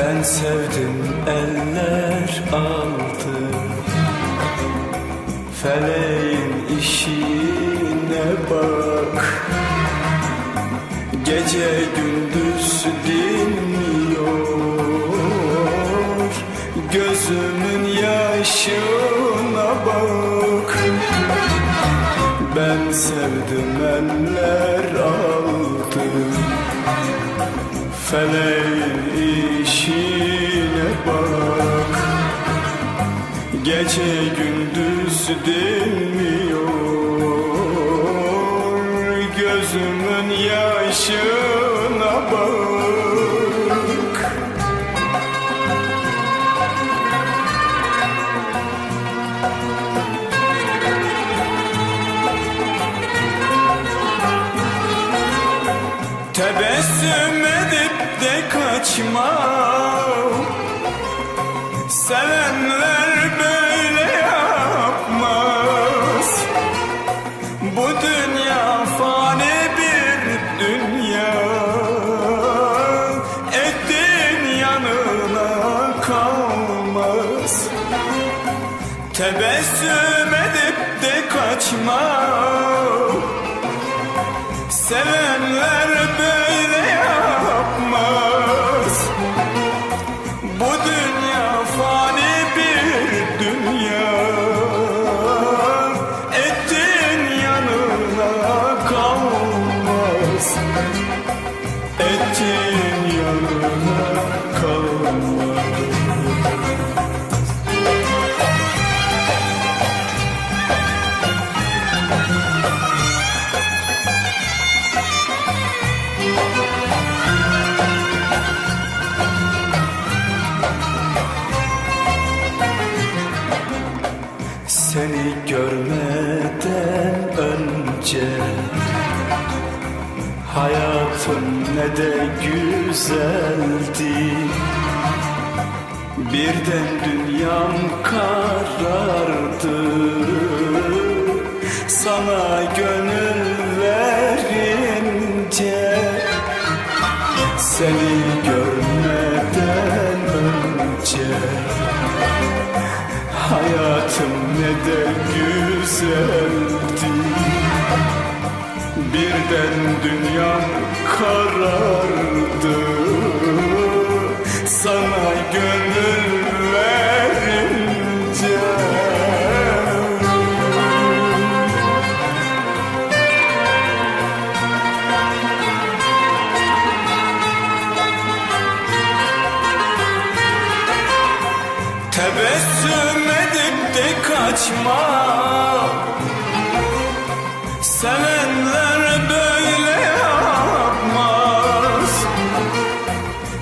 Ben sevdim eller aldı Feleğin işine bak. Gece gündüz dinmiyor. Gözümün yaşına bak. Ben sevdim eller aldı Feleğin işine Gece gündüz dinmiyor. Gözümün yaşına bak. Tebessüm edip de kaçma. Sevenler Tebessüm edip de kaçma Sevenler böyle yapmaz. Bu dünya fani bir dünya. Ettin yanına kalmaz. Ettin Seni görmeden önce. Hayatım ne de güzeldi. Birden dünyam karardı. Sana gönül verince Seni görmeden ne de güzeldi Birden dünyam karardı. Sana gönül verince Tebessüm de kaçma. Sevenler böyle yapmaz.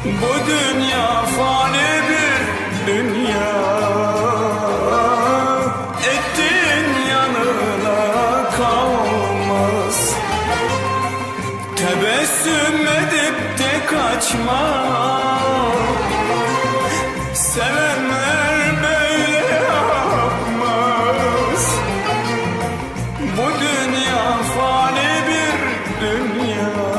Bu dünya fani bir dünya. Ettin yanına kalmaz. Tebessüm edip de kaçma. Sevenler dünya.